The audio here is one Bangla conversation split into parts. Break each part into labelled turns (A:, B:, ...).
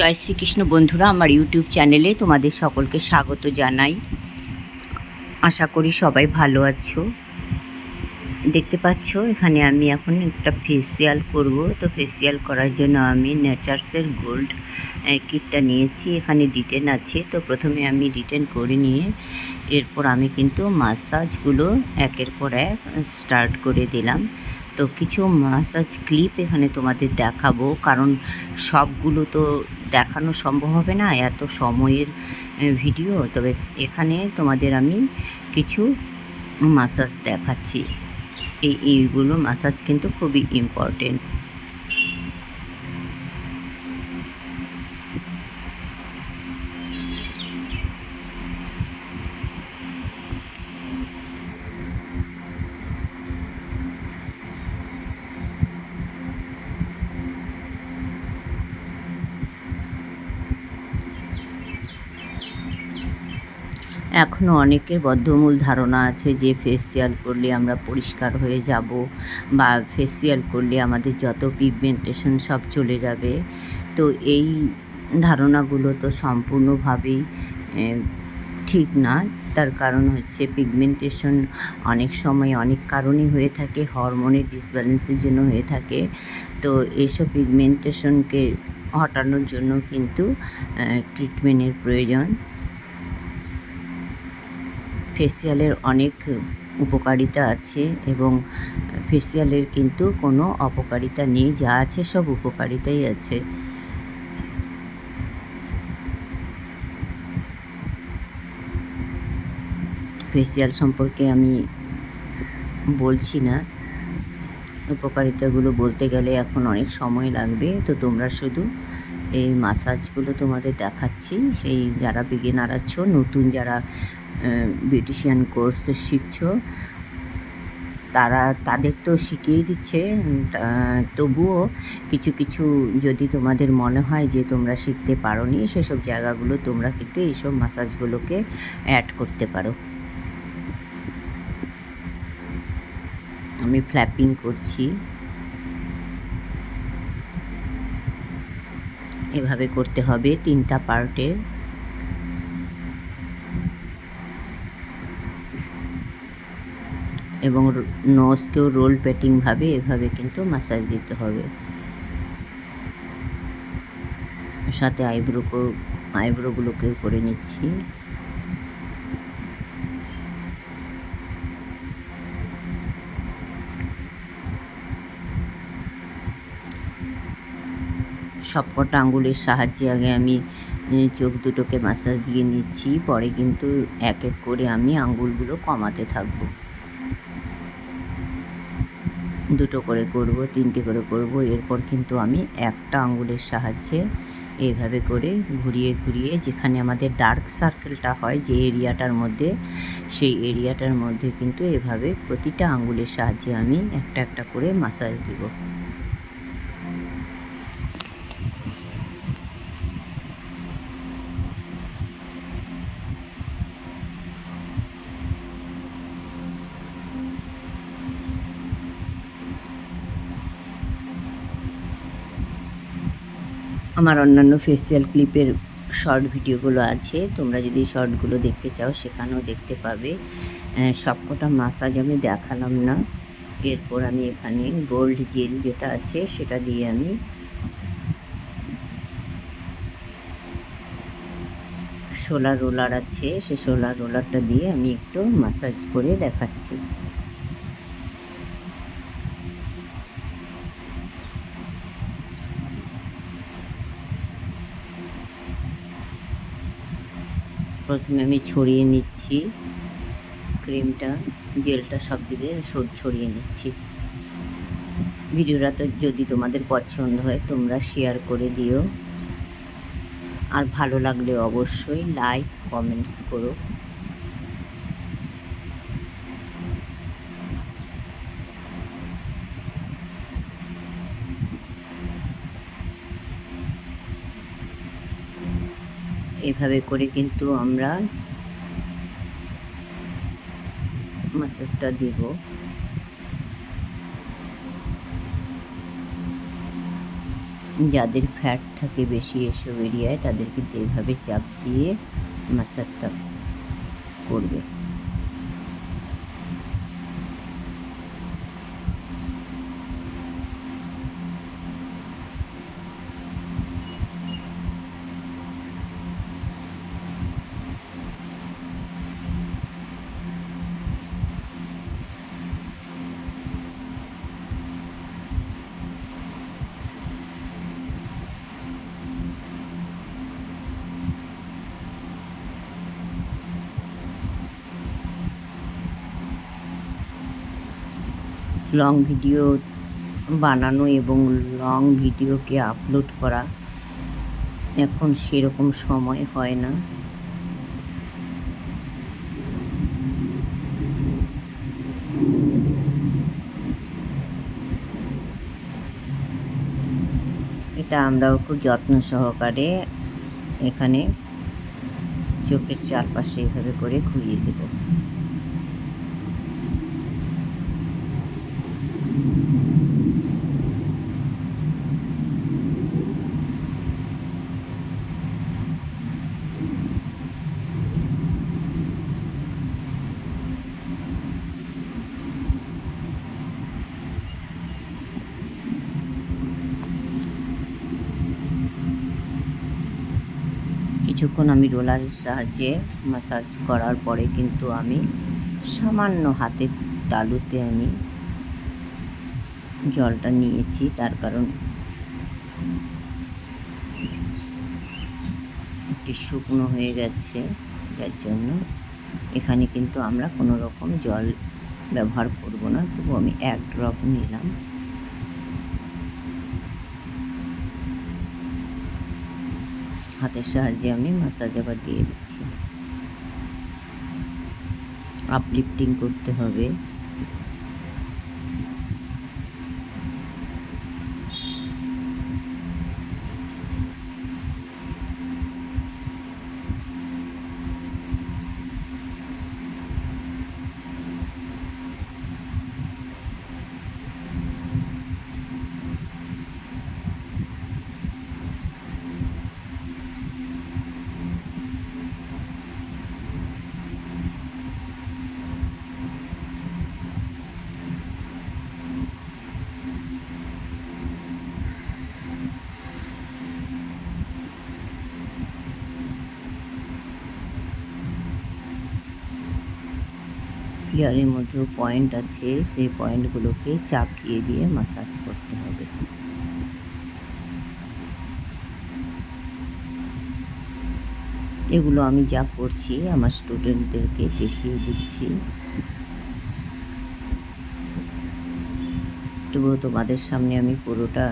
A: জয় শ্রীকৃষ্ণ বন্ধুরা, আমার ইউটিউব চ্যানেলে তোমাদের সকলকে স্বাগত জানাই। আশা করি সবাই ভালো আছো। দেখতে পাচ্ছ, এখানে আমি এখন একটা ফেসিয়াল করব। তো ফেসিয়াল করার জন্য আমি নেচার্সের গোল্ড কিটটা নিয়েছি। এখানে ডিটেন আছে। তো প্রথমে আমি ডিটেন করে নিয়ে এরপর আমি কিন্তু মাসাজগুলো একের পর এক স্টার্ট করে দিলাম। তো কিছু ম্যাসাজ ক্লিপ এখানে তোমাদের দেখাবো, কারণ সবগুলো তো দেখানো সম্ভব হবে না, এত সময়ের ভিডিও তবে এখানে তোমাদের আমি কিছু ম্যাসাজ দেখাচ্ছি। এই, এইগুলো ম্যাসাজ কিন্তু খুবই ইম্পর্টেন্ট এখনও অনেকের বদ্ধমূল ধারণা আছে যে ফেসিয়াল করলে আমরা পরিষ্কার হয়ে যাব বা ফেসিয়াল করলে আমাদের যত পিগমেন্টেশন সব চলে যাবে। তো এই ধারণাগুলো তো সম্পূর্ণভাবেই ঠিক না। তার কারণ হচ্ছে পিগমেন্টেশন অনেক সময় অনেক কারণে হয়ে থাকে হরমোনের ডিসব্যালেন্সের জন্য হয়ে থাকে। তো এইসব পিগমেন্টেশনকে হটানোর জন্য কিন্তু ট্রিটমেন্টের প্রয়োজন। ফেসিয়ালের অনেক উপকারিতা আছে এবং ফেসিয়ালের কিন্তু কোনো অপকারিতা নেই, যা আছে সব উপকারিতাই আছে। ফেসিয়াল সম্পর্কে আমি বলছি না। উপকারিতাগুলো বলতে গেলে এখন অনেক সময় লাগবে, তো তোমরা শুধু এই মাসাজগুলো তোমাদের দেখাচ্ছি। সেই যারা বিগিনার আছো, নতুন যারা বিউটিশিয়ান কোর্স শিখছো, তারা, তাদের তো শিখিয়ে দিচ্ছে তবুও কিছু কিছু যদি তোমাদের মনে হয় যে তোমরা শিখতে পারো নি সেসব জায়গাগুলো তোমরা কিন্তু এইসব মাসাজগুলোকে অ্যাড করতে পারো। আমি ফ্ল্যাপিং করছি। এভাবে করতে হবে তিনটা পার্টের এবং নোজকেও রোল পেটিংভাবে এভাবে কিন্তু মাসাজ দিতে হবে। সাথে আইব্রো আইব্রোগুলোকেও করে নিচ্ছি। সবকটা আঙ্গুলের সাহায্যে আগে আমি চোখ দুটোকে মাসাজ দিয়ে নিচ্ছি। পরে কিন্তু এক এক করে আমি আঙ্গুলগুলো কমাতে থাকব। দুটো করে করব, তিনটে করে করব। এরপর কিন্তু আমি একটা আঙ্গুলের সাহায্যে এভাবে করে ঘুরিয়ে ঘুরিয়ে যেখানে আমাদের ডার্ক সার্কেলটা হয়, যে এরিয়াটার মধ্যে, সেই এরিয়াটার মধ্যে কিন্তু এভাবে প্রতিটা আঙ্গুলের সাহায্যে আমি একটা একটা করে মাসাজ দিব। আমার অন্যান্য ফেসিয়াল ক্লিপের শর্ট ভিডিওগুলো আছে। তোমরা যদি শর্টগুলো দেখতে চাও, সেখানেও দেখতে পাবে। সবকটা মাসাজ আমি দেখালাম না। এরপর আমি এখানে গোল্ড জেল যেটা আছে, সেটা দিয়ে আমি সোলার রোলার আছে, সে সোলার রোলারটা দিয়ে আমি একটু মাসাজ করে দেখাচ্ছি। প্রথমে আমি ছড়িয়ে নিচ্ছি। ক্রিমটা, জেলটা সব দিকে ছড়িয়ে নিচ্ছি। ভিডিওটা তো যদি তোমাদের পছন্দ হয়, তোমরা শেয়ার করে দিও। আর ভালো লাগলে অবশ্যই লাইক কমেন্টস করো। এভাবে করে কিন্তু আমরা মাসাজটা দিব। যাদের ফ্যাট থাকে বেশি এসব এরিয়ায় তাদের কিন্তু এভাবে চাপ দিয়ে মাসাজটা করবে। লং ভিডিও বানানো এবং লং ভিডিওকে আপলোড করা এখন সেরকম সময় হয় না। এটা আমরাও খুব যত্ন সহকারে এখানে চোখের চারপাশে এভাবে করে ঘুরিয়ে দেবো। কিছুক্ষণ আমি রোলারের সাহায্যে মাসাজ করার পরে কিন্তু আমি সামান্য হাতের তালুতে আমি জলটা নিয়েছি, তার কারণ একটি শুকনো হয়ে গেছে, যার জন্য এখানে কিন্তু আমরা কোনো রকম জল ব্যবহার করব না। তবু আমি এক ড্রপ নিলাম। হাতের সাহায্যে আমি মাসাজ আবার দিয়ে দিচ্ছি। আপলিফটিং করতে হবে। ইয়ারের মধ্যেও পয়েন্ট আছে, সেই পয়েন্টগুলোকে চাপ দিয়ে দিয়ে মাসাজ করতে হবে। এগুলো আমি যা করছি, আমার স্টুডেন্টদেরকে দেখিয়ে দিচ্ছি। তবুও তোমাদের সামনে আমি পুরোটা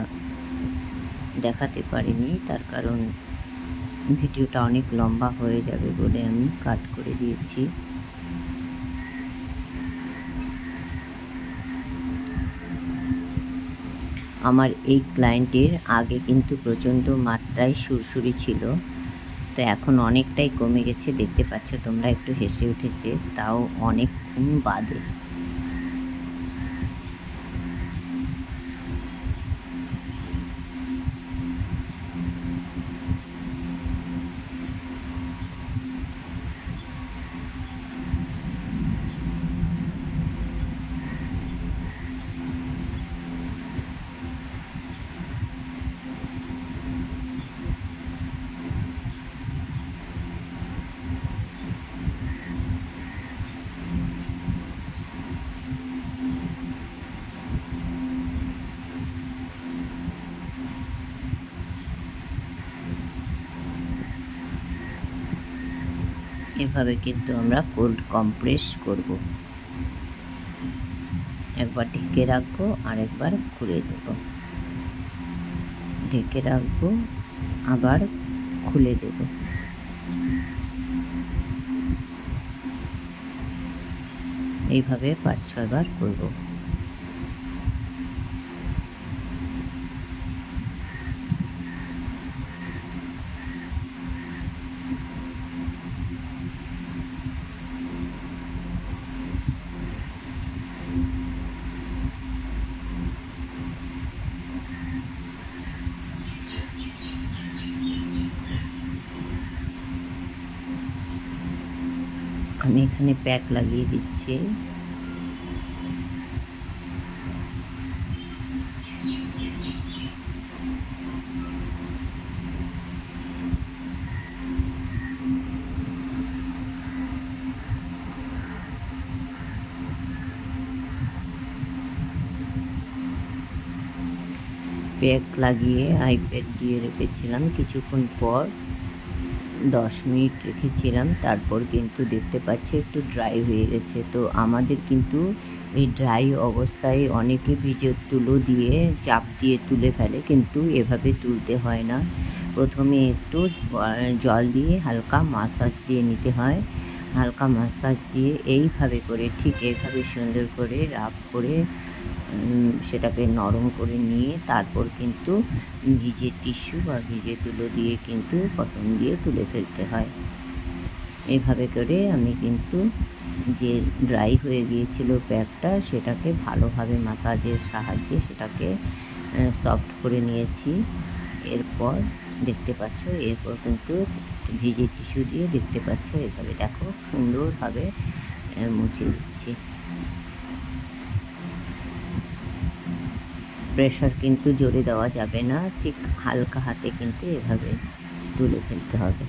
A: দেখাতে পারিনি, তার কারণ ভিডিওটা অনেক লম্বা হয়ে যাবে বলে আমি কাট করে দিয়েছি। আমার এই ক্লায়েন্টের আগে কিন্তু প্রচণ্ড মাত্রায় সুরসুরি ছিল। তো এখন অনেকটাই কমে গেছে, দেখতে পাচ্ছ তোমরা একটু হেসে উঠেছে, তাও অনেকক্ষণ বাদে। এভাবে কিন্তু আমরা কোল্ড কম্প্রেস করব। একবার ঢেকে রাখব আর একবার খুলে দেব। ঢেকে রাখব, আবার খুলে দেব। এইভাবে পাঁচ ছয়বার করব। এখানে প্যাক লাগিয়ে দিচ্ছি। প্যাক লাগিয়ে আইপ্যাড দিয়ে রেখেছিলাম কিছুক্ষণ পর। দশ মিনিট রেখেছিলাম, তারপর কিন্তু দেখতে পাচ্ছি একটু ড্রাই হয়ে গেছে। তো আমাদের কিন্তু এই ড্রাই অবস্থায় অনেকে ভিজে তুলো দিয়ে, চাপ দিয়ে তুলে ফেলে, কিন্তু এভাবে তুলতে হয় না। প্রথমে একটু জল দিয়ে হালকা মাসাজ দিয়ে নিতে হয়। হালকা মাসাজ দিয়ে এইভাবে করে, ঠিক এইভাবে সুন্দর করে রাব করে সেটাকে নরম করে নিয়ে তারপর কিন্তু ভিজে টিস্যু বা ভিজে তুলো দিয়ে কিন্তু কটন দিয়ে তুলে ফেলতে হয়। এইভাবে করে আমি কিন্তু যে ড্রাই হয়ে গিয়েছিল প্যাকটা, সেটাকে ভালোভাবে মাসাজের সাহায্যে সেটাকে সফট করে নিয়েছি। এরপর দেখতে পাচ্ছ, এরপর কিন্তু ভিজে টিস্যু দিয়ে দেখতে পাচ্ছ, এভাবে দেখো সুন্দরভাবে মুছে দিচ্ছি। প্রেশার কিন্তু জোরে দেওয়া যাবে না, ঠিক হালকা হাতে কিন্তু এভাবে তুলে ফেলতে হবে।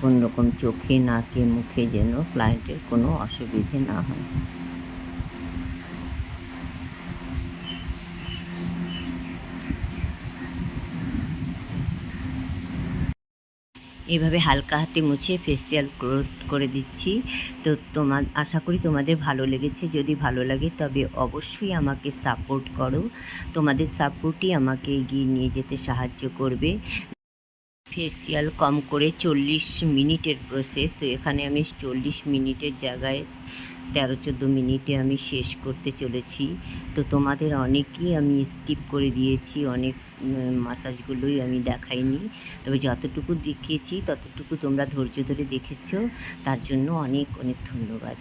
A: কোন রকম চোখে, নাকে, মুখে যেন ক্লায়েন্টের কোনো অসুবিধে না হয়। এভাবে হালকা হাতে মুছে ফেসিয়াল ক্লোজ করে দিচ্ছি। তো তোমার, আশা করি তোমাদের ভালো লেগেছে। যদি ভালো লাগে তবে অবশ্যই আমাকে সাপোর্ট করো। তোমাদের সাপোর্টই আমাকে এগিয়ে নিয়ে যেতে সাহায্য করবে। ফেসিয়াল কম করে চল্লিশ মিনিটের প্রসেস তো এখানে আমি চল্লিশ মিনিটের জায়গায় তেরো, চোদ্দ মিনিটে আমি শেষ করতে চলেছি। তো তোমাদের অনেকেই আমি স্কিপ করে দিয়েছি, অনেক মাসাজগুলোই আমি দেখাইনি। তবে যতটুকু দেখিয়েছি, ততটুকু তোমরা ধৈর্য ধরে দেখেছ। তার জন্য অনেক অনেক ধন্যবাদ।